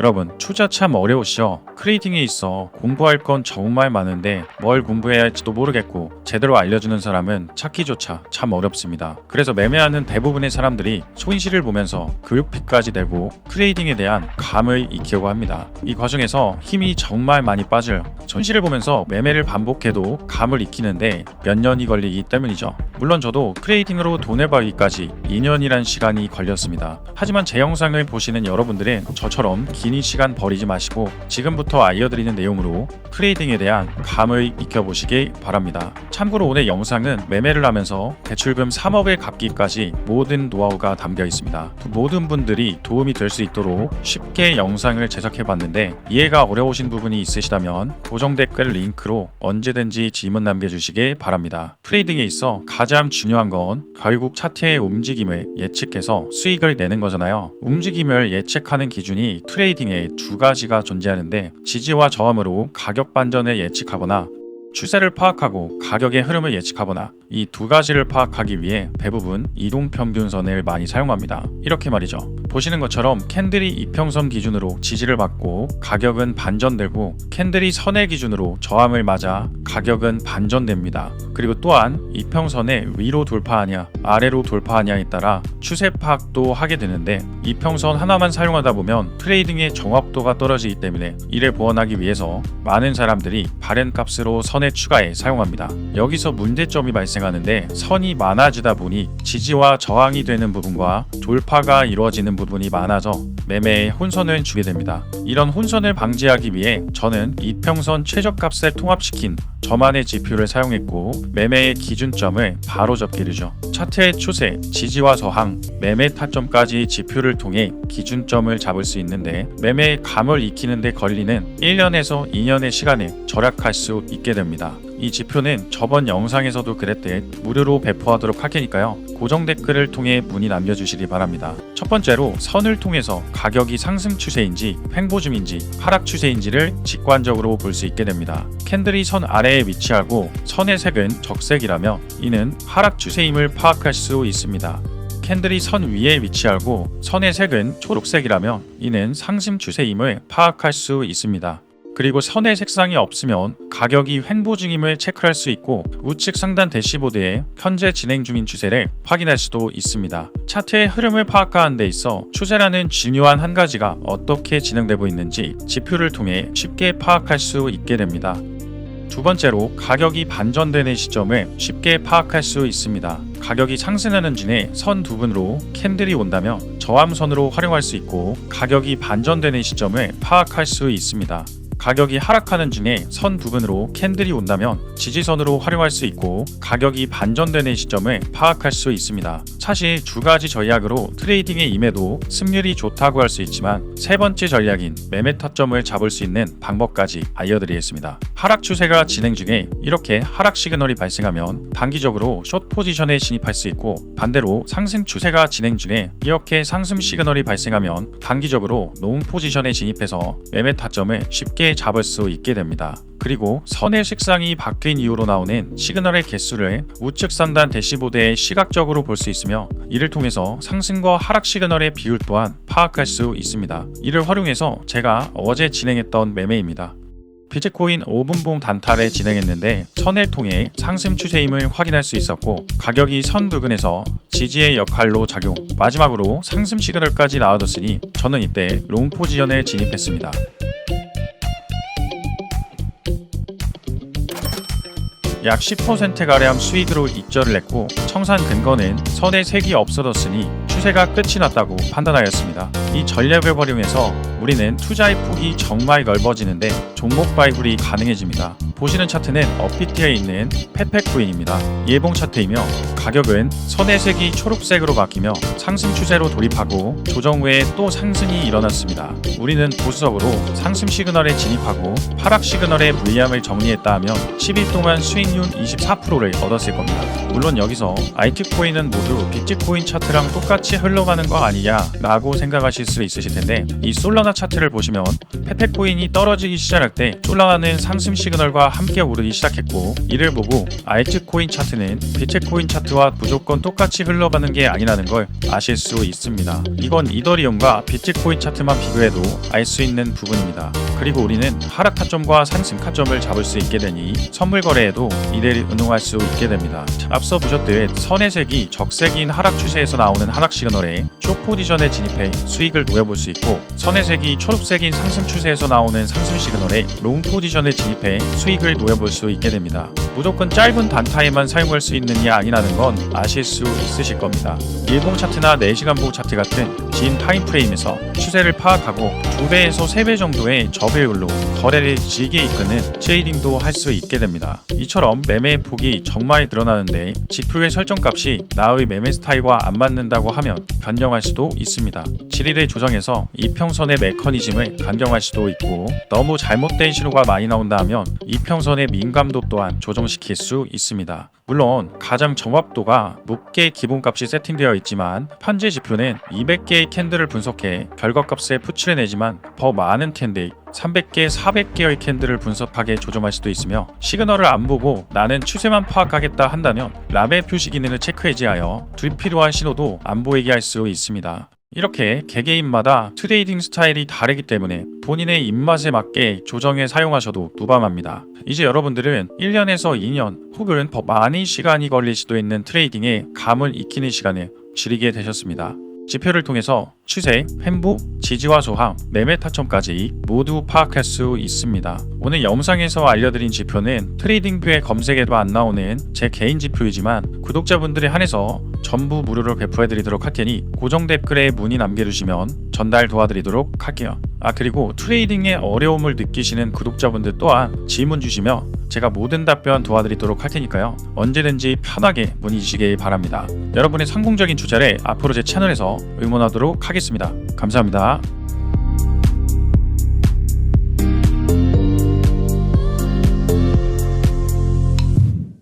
여러분 투자 참 어려우시죠? 크레이딩에 있어 공부할 건 정말 많은데 뭘 공부해야 할지도 모르겠고 제대로 알려주는 사람은 찾기조차 참 어렵습니다. 그래서 매매하는 대부분의 사람들이 손실을 보면서 교육비까지 내고 트레이딩에 대한 감을 익히려고 합니다. 이 과정에서 힘이 정말 많이 빠져요. 손실을 보면서 매매를 반복해도 감을 익히는데 몇 년이 걸리기 때문이죠. 물론 저도 트레이딩으로 돈을 벌기까지 2년이란 시간이 걸렸습니다. 하지만 제 영상을 보시는 여러분들은 저처럼 긴 시간 버리지 마시고 지금부터 알려드리는 내용으로 트레이딩에 대한 감을 익혀보시기 바랍니다. 참고로 오늘 영상은 매매를 하면서 대출금 3억을 갚기까지 모든 노하우가 담겨 있습니다. 모든 분들이 도움이 될 수 있도록 쉽게 영상을 제작해봤는데 이해가 어려우신 부분이 있으시다면 고정 댓글 링크로 언제든지 질문 남겨주시기 바랍니다. 트레이딩에 있어 가장 중요한 건 결국 차트의 움직임을 예측해서 수익을 내는 거잖아요. 움직임을 예측하는 기준이 트레이딩 에 두 가지가 존재하는데 지지와 저항으로 가격 반전을 예측하거나 추세를 파악하고 가격의 흐름을 예측하거나 이 두 가지를 파악하기 위해 대부분 이동 평균선을 많이 사용합니다. 이렇게 말이죠. 보시는 것처럼 캔들이 이평선 기준으로 지지를 받고 가격은 반전되고 캔들이 선의 기준으로 저항을 맞아 가격은 반전됩니다. 그리고 또한 이평선의 위로 돌파하냐 아래로 돌파하냐에 따라 추세 파악도 하게 되는데 이평선 하나만 사용하다 보면 트레이딩의 정확도가 떨어지기 때문에 이를 보완하기 위해서 많은 사람들이 바른 값으로 선의 추가에 사용합니다. 여기서 문제점이 발생하는데 선이 많아지다 보니 지지와 저항이 되는 부분과 돌파가 이루어지는 부분이 많아져 매매에 혼선을 주게 됩니다. 이런 혼선을 방지하기 위해 저는 이평선 최저값을 통합시킨 저만의 지표를 사용했고 매매의 기준점을 바로 접기르죠. 차트의 추세, 지지와 저항, 매매 타점까지 지표를 통해 기준점을 잡을 수 있는데 매매의 감을 익히는 데 걸리는 1년에서 2년의 시간을 절약할 수 있게 됩니다. 이 지표는 저번 영상에서도 그랬듯 무료로 배포하도록 할 테니까요. 고정 댓글을 통해 문의 남겨주시기 바랍니다. 첫 번째로 선을 통해서 가격이 상승 추세인지 횡보 중인지 하락 추세인지를 직관적으로 볼 수 있게 됩니다. 캔들이 선 아래에 위치하고 선의 색은 적색이라며 이는 하락 추세임을 파악할 수 있습니다. 캔들이 선 위에 위치하고 선의 색은 초록색이라며 이는 상승 추세임을 파악할 수 있습니다. 그리고 선의 색상이 없으면 가격이 횡보 중임을 체크할 수 있고 우측 상단 대시보드에 현재 진행 중인 추세를 확인할 수도 있습니다. 차트의 흐름을 파악하는 데 있어 추세라는 중요한 한 가지가 어떻게 진행되고 있는지 지표를 통해 쉽게 파악할 수 있게 됩니다. 두 번째로 가격이 반전되는 시점을 쉽게 파악할 수 있습니다. 가격이 상승하는 중에 선 두 분으로 캔들이 온다면 저함선으로 활용할 수 있고 가격이 반전되는 시점을 파악할 수 있습니다. 가격이 하락하는 중에 선 부분으로 캔들이 온다면 지지선으로 활용할 수 있고 가격이 반전되는 시점을 파악할 수 있습니다. 사실 두 가지 전략으로 트레이딩에 임해도 승률이 좋다고 할 수 있지만 세 번째 전략인 매매 타점을 잡을 수 있는 방법까지 알려드리겠습니다. 하락 추세가 진행 중에 이렇게 하락 시그널이 발생하면 단기적으로 숏 포지션에 진입할 수 있고 반대로 상승 추세가 진행 중에 이렇게 상승 시그널이 발생하면 단기적으로 롱 포지션에 진입해서 매매 타점을 잡을 수 있게 됩니다. 그리고 선의 색상이 바뀐 이후로 나오는 시그널의 개수를 우측 상단 대시보드에 시각적으로 볼 수 있으며 이를 통해서 상승과 하락 시그널의 비율 또한 파악할 수 있습니다. 이를 활용해서 제가 어제 진행했던 매매입니다. 비트코인 5분봉 단타를 진행했는데 선을 통해 상승 추세임을 확인할 수 있었고 가격이 선 부근에서 지지의 역할로 작용 마지막으로 상승 시그널까지 나와줬으니 저는 이때 롱 포지션에 진입했습니다. 약 10%가량 수익으로 익절을 했고 청산 근거는 선의 색이 없어졌으니 추세가 끝이 났다고 판단하였습니다. 이 전략을 활용해서 우리는 투자의 폭이 정말 넓어지는데 종목 발굴이 가능해집니다. 보시는 차트는 업비트에 있는 페페코인입니다. 예봉 차트이며 가격은 선의 색이 초록색으로 바뀌며 상승 추세로 돌입하고 조정 후에 또 상승이 일어났습니다. 우리는 보수적으로 상승 시그널에 진입하고 하락 시그널의 물량을 정리했다 하면 10일 동안 수익률 24%를 얻었을 겁니다. 물론 여기서 IT 코인은 모두 비트코인 차트랑 똑같이 흘러가는 거 아니냐 라고 생각하실 수 있으실 텐데 이 솔라나 차트를 보시면 페페코인이 떨어지기 시작할 때 솔라나는 상승 시그널과 함께 오르기 시작했고 이를 보고 알트코인 차트는 비트코인 차트 차트와 무조건 똑같이 흘러가는 게 아니라는 걸 아실 수 있습니다. 이건 이더리움과 비트코인 차트만 비교해도 알 수 있는 부분입니다. 그리고 우리는 하락 타점과 상승 타점을 잡을 수 있게 되니 선물 거래에도 이대로 응용할 수 있게 됩니다. 앞서 보셨듯 선의 색이 적색인 하락 추세에서 나오는 하락 시그널에 쇼 포지션에 진입해 수익을 노려볼 수 있고 선의 색이 초록색인 상승 추세에서 나오는 상승 시그널에 롱 포지션에 진입해 수익을 노려볼 수 있게 됩니다. 무조건 짧은 단타에만 사용할 수 있느냐 아니라는 건 아실 수 있으실 겁니다. 일봉 차트나 4시간 보 차트 같은 긴 타임 프레임에서 추세를 파악하고 2배에서 3배 정도의 저배율로 거래를 길게 이끄는 트레이딩도 할 수 있게 됩니다. 이처럼 매매의 폭이 정말 늘어나는데 지표의 설정값이 나의 매매 스타일과 안 맞는다고 하면 변경할 수도 있습니다. 지리를 조정해서 이평선의 메커니즘을 변경할 수도 있고 너무 잘못된 신호가 많이 나온다 하면 이평선의 민감도 또한 조정 시킬 수 있습니다. 물론 가장 정확도가 높게 기본값이 세팅되어 있지만 현재 지표는 200개의 캔들을 분석해 결과값에 푸치를 내지만 더 많은 캔들 300개, 400개의 캔들을 분석하게 조정할 수도 있으며 시그널을 안 보고 나는 추세만 파악하겠다 한다면 라벨 표시 기능을 체크해제하여 불필요한 신호도 안 보이게 할 수 있습니다. 이렇게 개개인마다 트레이딩 스타일이 다르기 때문에 본인의 입맛에 맞게 조정해 사용하셔도 무방합니다. 이제 여러분들은 1년에서 2년 혹은 더 많은 시간이 걸릴 수도 있는 트레이딩에 감을 익히는 시간을 지르게 되셨습니다. 지표를 통해서 추세, 횡보, 지지와 소항, 매매 타점까지 모두 파악할 수 있습니다. 오늘 영상에서 알려드린 지표는 트레이딩뷰의 검색에도 안 나오는 제 개인 지표이지만 구독자분들에 한해서 전부 무료로 배포해드리도록 할 테니 고정 댓글에 문의 남겨주시면 전달 도와드리도록 할게요. 아 그리고 트레이딩에 어려움을 느끼시는 구독자분들 또한 질문 주시며 제가 모든 답변 도와드리도록 할 테니까요. 언제든지 편하게 문의 주시기 바랍니다. 여러분의 성공적인 투자를 앞으로 제 채널에서 응원하도록 하겠습니다. 감사합니다.